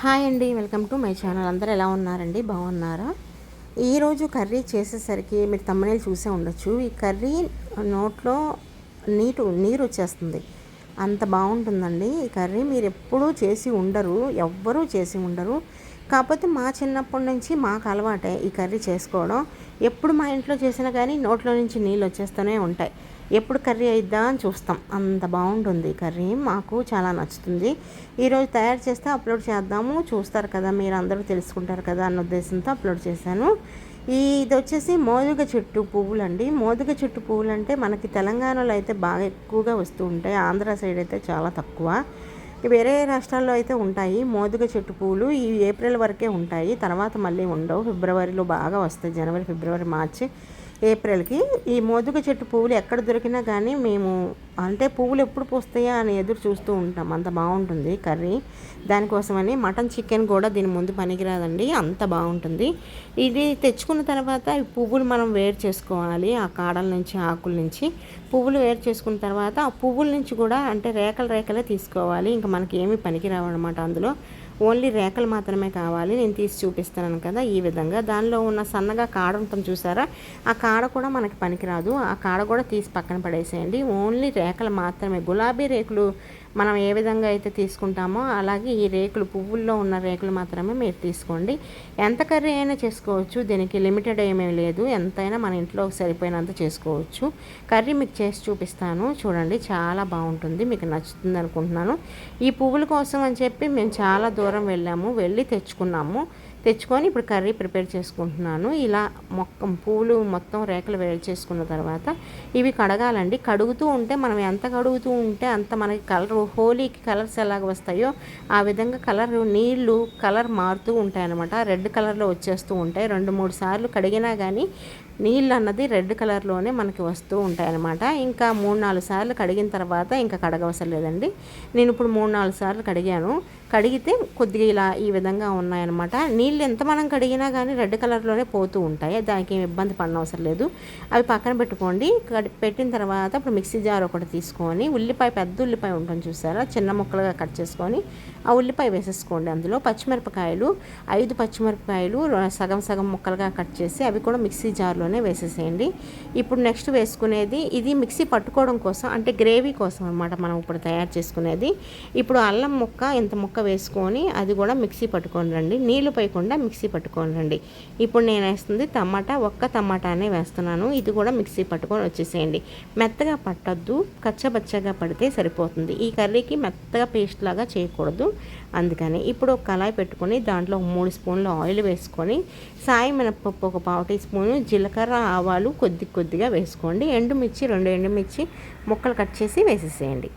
Hi అండి welcome to my channel. అందరూ ఎలా ఉన్నారండి? బాగున్నారా? ఈరోజు కర్రీ చేసేసరికి మీరు తమ్మనేలు చూసే ఉండొచ్చు. ఈ కర్రీ నోట్లో నీటు నీరు వచ్చేస్తుంది. అంత బాగుంటుందండి. ఈ కర్రీ మీరు ఎప్పుడూ చేసి ఉండరు ఎవ్వరూ చేసి ఉండరు. కాకపోతే మా చిన్నప్పటి నుంచి మాకు అలవాటే ఈ కర్రీ చేసుకోవడం. ఎప్పుడు మా ఇంట్లో చేసినా కానీ నోట్లో నుంచి నీళ్ళు వచ్చేస్తూనే ఉంటాయి. ఎప్పుడు కర్రీ అయిద్దా అని చూస్తాం. అంత బాగుంటుంది. కర్రీ మాకు చాలా నచ్చుతుంది. ఈరోజు తయారు చేస్తే అప్లోడ్ చేద్దాము. చూస్తారు కదా మీరు అందరూ తెలుసుకుంటారు కదా అన్న ఉద్దేశంతో అప్లోడ్ చేశాను. ఇది వచ్చేసి మోదుగ చెట్టు పువ్వులు అండి మోదుగ చెట్టు పువ్వులు అంటే మనకి తెలంగాణలో అయితే బాగా ఎక్కువగా వస్తూ ఉంటాయి. ఆంధ్ర సైడ్ అయితే చాలా తక్కువ. వేరే రాష్ట్రాల్లో అయితే ఉంటాయి మోదుగ చెట్టు పువ్వులు ఈ ఏప్రిల్ వరకే ఉంటాయి. తర్వాత మళ్ళీ ఉండవు. ఫిబ్రవరిలో బాగా వస్తాయి. జనవరి ఫిబ్రవరి మార్చి. ఏప్రిల్కి ఈ మోదుగ చెట్టు పువ్వులు ఎక్కడ దొరికినా కానీ మేము అంటే పువ్వులు ఎప్పుడు పూస్తాయా అని ఎదురు చూస్తూ ఉంటాం. అంత బాగుంటుంది కర్రీ. దానికోసమని మటన్ చికెన్ కూడా దీని ముందు పనికిరాదండి. అంత బాగుంటుంది. ఇది తెచ్చుకున్న తర్వాత ఈ పువ్వులు మనం వేరు చేసుకోవాలి. ఆ కాడల నుంచి ఆకుల నుంచి పువ్వులు వేరు చేసుకున్న తర్వాత ఆ పువ్వుల నుంచి కూడా అంటే రేకలు రేకలే తీసుకోవాలి. ఇంకా మనకి ఏమీ పనికిరావు అనమాట అందులో. ఓన్లీ రేఖలు మాత్రమే కావాలి. నేను తీసి చూపిస్తాను కదా ఈ విధంగా. దానిలో ఉన్న సన్నగా కాడ ఉంటుంది చూసారా? ఆ కాడ కూడా మనకి పనికిరాదు. ఆ కాడ కూడా తీసి పక్కన పడేసేయండి. ఓన్లీ రేఖలు మాత్రమే. గులాబీ రేకులు మనం ఏ విధంగా అయితే తీసుకుంటామో అలాగే ఈ రేకులు పువ్వుల్లో ఉన్న రేకులు మాత్రమే మీరు తీసుకోండి. ఎంత కర్రీ అయినా చేసుకోవచ్చు దీనికి లిమిటెడ్ ఏమీ లేదు. ఎంతైనా మన ఇంట్లో సరిపోయినంత చేసుకోవచ్చు. కర్రీ మీకు చేసి చూపిస్తాను. చూడండి చాలా బాగుంటుంది. మీకు నచ్చుతుంది అనుకుంటున్నాను ఈ పువ్వుల కోసం అని చెప్పి మేము చాలా దూరం వెళ్ళాము. వెళ్ళి తెచ్చుకున్నాము. తెచ్చుకొని ఇప్పుడు కర్రీ ప్రిపేర్ చేసుకుంటున్నాను. ఇలా మొక్క పూలు మొత్తం రేకలు వేడి చేసుకున్న తర్వాత ఇవి కడగాలండి. కడుగుతూ ఉంటే మనం ఎంత కడుగుతూ ఉంటే అంత మనకి కలర్ హోలీకి కలర్స్ ఎలాగ వస్తాయో ఆ విధంగా కలర్ నీళ్ళు కలర్ మారుతూ ఉంటాయి అనమాట రెడ్ కలర్లో వచ్చేస్తూ ఉంటాయి. రెండు మూడు సార్లు కడిగినా కానీ నీళ్ళు అన్నది రెడ్ కలర్లోనే మనకి వస్తూ ఉంటాయన్నమాట. ఇంకా మూడు నాలుగు సార్లు కడిగిన తర్వాత ఇంకా కడగవసరం లేదండి. నేను ఇప్పుడు మూడు నాలుగు సార్లు కడిగాను. కడిగితే కొద్దిగా ఇలా ఈ విధంగా ఉన్నాయన్నమాట. నీళ్ళు ఎంత మనం కడిగినా కానీ రెడ్ కలర్లోనే పోతూ ఉంటాయి. దానికి ఏమి ఇబ్బంది పడనవసరం లేదు. అవి పక్కన పెట్టుకోండి. పెట్టిన తర్వాత ఇప్పుడు మిక్సీ జార్ ఒకటి తీసుకొని ఉల్లిపాయ పెద్ద ఉల్లిపాయ ఉంటుంది చూసారా? చిన్న ముక్కలుగా కట్ చేసుకొని ఆ ఉల్లిపాయ వేసేసుకోండి అందులో. పచ్చిమిరపకాయలు ఐదు పచ్చిమిరపకాయలు సగం సగం ముక్కలుగా కట్ చేసి అవి కూడా మిక్సీ జార్లో జార్లోనే వేసేసేయండి. ఇప్పుడు నెక్స్ట్ వేసుకునేది ఇది మిక్సీ పట్టుకోవడం కోసం అంటే గ్రేవీ కోసం అనమాట మనం ఇప్పుడు తయారు చేసుకునేది. ఇప్పుడు అల్లం ముక్క ఇంత ముక్క వేసుకొని అది కూడా మిక్సీ పట్టుకొని రండి. నీళ్ళు పోయకుండా మిక్సీ పట్టుకొని రండి. ఇప్పుడు నేను వేస్తుంది టమాటా ఒక్క టమాటానే వేస్తున్నాను. ఇది కూడా మిక్సీ పట్టుకొని వచ్చేసేయండి. మెత్తగా పట్టద్దు కచ్చబచ్చగా పడితే సరిపోతుంది. ఈ కర్రీకి మెత్తగా పేస్ట్ లాగా చేయకూడదు. అందుకని ఇప్పుడు ఒక కళాయి పెట్టుకొని దాంట్లో మూడు స్పూన్లు ఆయిల్ వేసుకొని సాయి మినపప్పు ఒక పావు టీ స్పూను జీలకర్ర ఆవాలు కొద్ది కొద్దిగా వేసుకోండి. ఎండుమిర్చి రెండు ఎండుమిర్చి ముక్కలు కట్ చేసి వేసేసేయండి.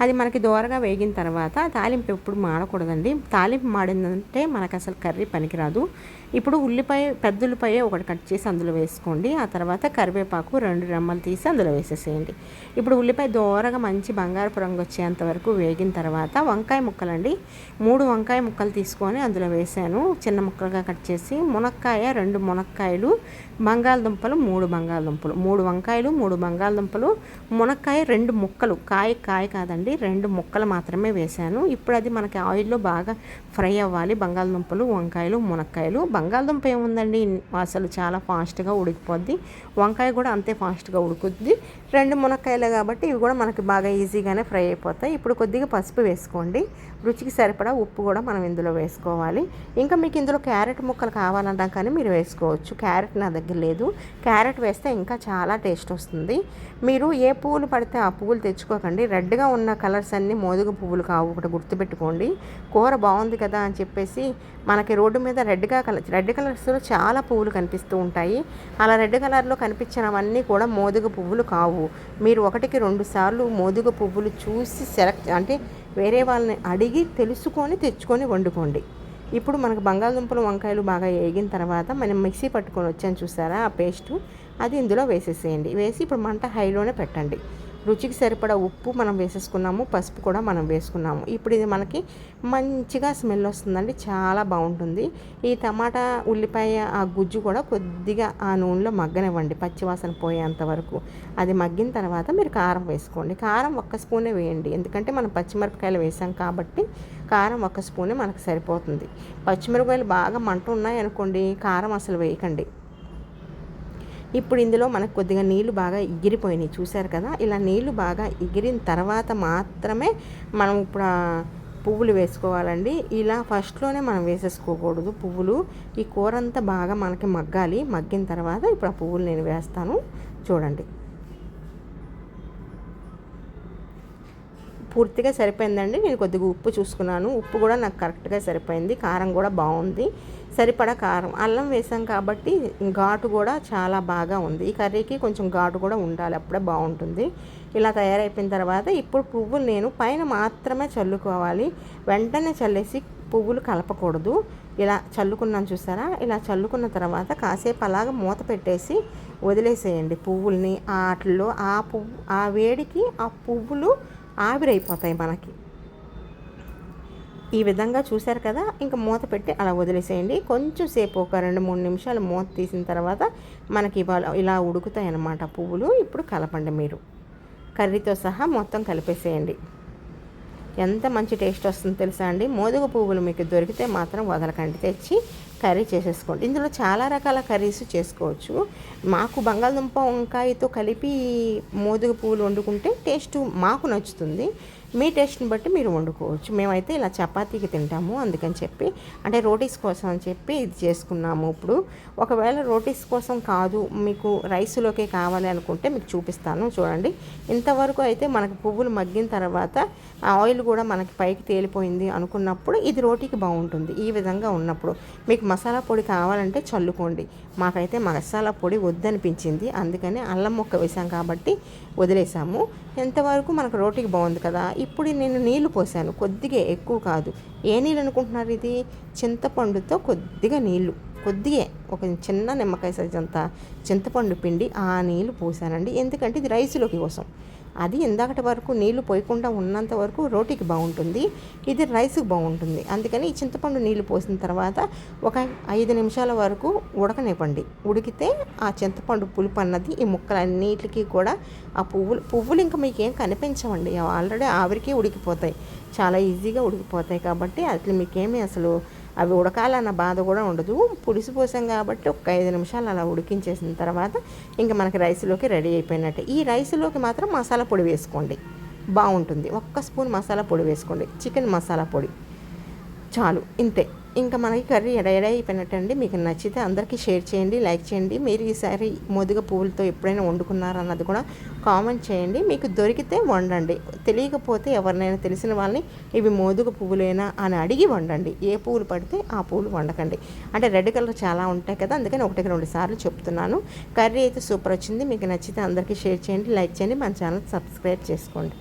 అది మనకి దోరగా వేగిన తర్వాత తాలింపు ఎప్పుడు మాడకూడదండి. తాలింపు మాడిందంటే మనకు అసలు కర్రీ పనికిరాదు. ఇప్పుడు ఉల్లిపాయ పెద్ద ఉల్లిపాయ ఒకటి కట్ చేసి అందులో వేసుకోండి. ఆ తర్వాత కరివేపాకు రెండు రెమ్మలు తీసి అందులో వేసేసేయండి. ఇప్పుడు ఉల్లిపాయ దోరగా మంచి బంగారపు రంగు వచ్చేంత వరకు వేగిన తర్వాత వంకాయ ముక్కలండి. మూడు వంకాయ ముక్కలు తీసుకొని అందులో వేసాను. చిన్న ముక్కలుగా కట్ చేసి మునక్కాయ రెండు మునక్కాయలు బంగాళదుంపలు మూడు బంగాళదుంపలు మూడు వంకాయలు మూడు బంగాళదుంపలు మునక్కాయ రెండు ముక్కలు. కాయ కాయ కాదండి రెండు ముక్కలు మాత్రమే వేశాను ఇప్పుడు అది మనకి ఆయిల్లో బాగా ఫ్రై అవ్వాలి. బంగాళదుంపలు వంకాయలు మునక్కాయలు బంగాళదుంప ఏముందండి? అసలు చాలా ఫాస్ట్గా ఉడికిపోద్ది. వంకాయ కూడా అంతే ఫాస్ట్గా ఉడుకుద్ది. రెండు మునక్కాయలే కాబట్టి ఇవి కూడా మనకి బాగా ఈజీగానే ఫ్రై అయిపోతాయి. ఇప్పుడు కొద్దిగా పసుపు వేసుకోండి. రుచికి సరిపడా ఉప్పు కూడా మనం ఇందులో వేసుకోవాలి. ఇంకా మీకు ఇందులో క్యారెట్ ముక్కలు కావాలన్నా కానీ మీరు వేసుకోవచ్చు. క్యారెట్ నా దగ్గర లేదు. క్యారెట్ వేస్తే ఇంకా చాలా టేస్ట్ వస్తుంది. మీరు ఏ పువ్వులు పడితే ఆ పువ్వులు తెచ్చుకోకండి. రెడ్గా ఉన్న కలర్స్ అన్నీ మోదుగ పువ్వులు కావు. ఒకటి గుర్తుపెట్టుకోండి. కూర బాగుంది కదా అని చెప్పేసి మనకి రోడ్డు మీద రెడ్గా కలర్ రెడ్ కలర్స్లో చాలా పువ్వులు కనిపిస్తూ ఉంటాయి. అలా రెడ్ కలర్లో కనిపించినవన్నీ కూడా మోదుగ పువ్వులు కావు. మీరు ఒకటికి రెండు సార్లు మోదుగ పువ్వులు చూసి సెలెక్ట్ అంటే వేరే వాళ్ళని అడిగి తెలుసుకొని తెచ్చుకొని వండుకోండి. ఇప్పుడు మనకు బంగాళదుంపలు వంకాయలు బాగా వేగిన తర్వాత మనం మిక్సీ పట్టుకొని వచ్చాను చూసారా? ఆ పేస్టు అది ఇందులో వేసేసేయండి. వేసి ఇప్పుడు మంట హైలోనే పెట్టండి. రుచికి సరిపడా ఉప్పు మనం వేసేసుకున్నాము పసుపు కూడా మనం వేసుకున్నాము. ఇప్పుడు ఇది మనకి మంచిగా స్మెల్ వస్తుందండి చాలా బాగుంటుంది. ఈ టమాటా ఉల్లిపాయ ఆ గుజ్జు కూడా కొద్దిగా ఆ నూనెలో మగ్గనివ్వండి పచ్చివాసన పోయేంత వరకు. అది మగ్గిన తర్వాత మీరు కారం వేసుకోండి. కారం ఒక్క స్పూనే వేయండి ఎందుకంటే మనం పచ్చిమిరపకాయలు వేసాం కాబట్టి కారం ఒక స్పూనే మనకు సరిపోతుంది. పచ్చిమిరపకాయలు బాగా మంట ఉన్నాయనుకోండి కారం అసలు వేయకండి. ఇప్పుడు ఇందులో మనకు కొద్దిగా నీళ్ళు బాగా ఎగిరిపోయినాయి. చూశారు కదా? ఇలా నీళ్ళు బాగా ఎగిరిన తర్వాత మాత్రమే మనం ఇప్పుడు పువ్వులు వేసుకోవాలండి. ఇలా ఫస్ట్లోనే మనం వేసేసుకోకూడదు పువ్వులు. ఈ కూర అంతా బాగా మనకి మగ్గాలి. మగ్గిన తర్వాత ఇప్పుడు ఆ పువ్వులు నేను వేస్తాను. చూడండి. పూర్తిగా సరిపోయిందండి. నేను కొద్దిగా ఉప్పు చూసుకున్నాను. ఉప్పు కూడా నాకు కరెక్ట్గా సరిపోయింది. కారం కూడా బాగుంది. సరిపడా కారం. అల్లం వేసాం కాబట్టి ఘాటు కూడా చాలా బాగా ఉంది. ఈ కర్రీకి కొంచెం ఘాటు కూడా ఉండాలి. అప్పుడే బాగుంటుంది. ఇలా తయారైపోయిన తర్వాత ఇప్పుడు పువ్వులు నేను పైన మాత్రమే చల్లుకోవాలి. వెంటనే చల్లేసి పువ్వులు కలపకూడదు. ఇలా చల్లుకున్నాను చూసారా? ఇలా చల్లుకున్న తర్వాత కాసేపు అలాగ మూత పెట్టేసి వదిలేసేయండి పువ్వుల్ని. వాటిల్లో ఆ పువ్వు ఆ వేడికి ఆ పువ్వులు ఆవిరైపోతాయి మనకి. ఈ విధంగా చూశారు కదా ఇంకా మూత పెట్టి అలా వదిలేసేయండి. కొంచెం సేపు ఒక రెండు మూడు నిమిషాలు మూత తీసిన తర్వాత మనకి ఇవాళ ఇలా ఉడుకుతాయి అన్నమాట పువ్వులు. ఇప్పుడు కలపండి మీరు. కర్రీతో సహా మొత్తం కలిపేసేయండి. ఎంత మంచి టేస్ట్ వస్తుందో తెలుసా అండి? మోదుగ పువ్వులు మీకు దొరికితే మాత్రం వదలకండి. తెచ్చి కర్రీ చేసేసుకోండి. ఇందులో చాలా రకాల కర్రీస్ చేసుకోవచ్చు. మాకు బంగాళదుంప వంకాయతో కలిపి మోదుగ పువ్వులు వండుకుంటే టేస్ట్ మాకు నచ్చుతుంది. మీ టేస్ట్ని బట్టి మీరు వండుకోవచ్చు. మేమైతే ఇలా చపాతీకి తింటాము అందుకని చెప్పి అంటే రోటీస్ కోసం అని చెప్పి ఇది చేసుకున్నాము ఇప్పుడు. ఒకవేళ రోటీస్ కోసం కాదు మీకు రైస్లోకే కావాలి అనుకుంటే మీకు చూపిస్తాను చూడండి. ఇంతవరకు అయితే మనకు పువ్వులు మగ్గిన తర్వాత ఆయిల్ కూడా మనకి పైకి తేలిపోయింది అనుకున్నప్పుడు ఇది రోటీకి బాగుంటుంది ఈ విధంగా ఉన్నప్పుడు. మీకు మసాలా పొడి కావాలంటే చల్లుకోండి. మాకైతే మసాలా పొడి వద్దనిపించింది అందుకని అల్లం మొక్క వేసాం కాబట్టి వదిలేసాము. ఎంతవరకు మనకు రోటీకి బాగుంది కదా ఇప్పుడు నేను నీళ్ళు పోసాను. కొద్దిగా ఎక్కువ కాదు. ఏ నీళ్ళు అనుకుంటున్నారు ఇది? చింతపండుతో కొద్దిగా నీళ్ళు. కొద్దిగా. ఒక చిన్న నిమ్మకాయ సైజ్ చింతపండు పిండి ఆ నీళ్ళు పోసానండి. ఎందుకంటే ఇది రైసులోకి కోసం. అది ఇందాకటి వరకు నీళ్ళు పోయకుండా ఉన్నంత వరకు రోటీకి బాగుంటుంది ఇది రైస్కి బాగుంటుంది. అందుకని ఈ చింతపండు నీళ్ళు పోసిన తర్వాత ఒక ఐదు నిమిషాల వరకు ఉడకనివ్వండి. ఉడికితే ఆ చింతపండు పులుపు అన్నది ఈ ముక్కలన్నిటికీ కూడా ఆ పువ్వులు పువ్వులు ఇంకా మీకు ఏం కనిపించవండి. ఆల్రెడీ ఆవిరికి ఉడికిపోతాయి. చాలా ఈజీగా ఉడికిపోతాయి కాబట్టి అట్లా మీకేమీ అసలు అవి ఉడకాలన్న బాధ కూడా ఉండదు. పులుసు పోసాం కాబట్టి ఒక ఐదు నిమిషాలు అలా ఉడికించేసిన తర్వాత ఇంకా మనకి రైస్లోకి రెడీ అయిపోయినట్టే. ఈ రైస్లోకి మాత్రం మసాలా పొడి వేసుకోండి. బాగుంటుంది. ఒక్క స్పూన్ మసాలా పొడి వేసుకోండి. చికెన్ మసాలా పొడి. చాలు. ఇంతే. ఇంకా మనకి కర్రీ ఎడ అయిపోయినట్టండి. మీకు నచ్చితే అందరికీ షేర్ చేయండి లైక్ చేయండి. మీరు ఈసారి మొదుగ పువ్వులతో ఎప్పుడైనా వండుకున్నారన్నది కూడా కామెంట్ చేయండి. మీకు దొరికితే వండండి. తెలియకపోతే ఎవరినైనా తెలిసిన వాళ్ళని ఇవి మోదుగ పువ్వులేనా అని అడిగి వండండి. ఏ పువ్వులు పడితే ఆ పువ్వులు వండకండి. అంటే రెడ్ కలర్ చాలా ఉంటాయి కదా అందుకని ఒకటికి రెండు సార్లు చెప్తున్నాను. కర్రీ అయితే సూపర్ వచ్చింది. మీకు నచ్చితే అందరికీ షేర్ చేయండి లైక్ చేయండి. మన ఛానల్ సబ్స్క్రైబ్ చేసుకోండి.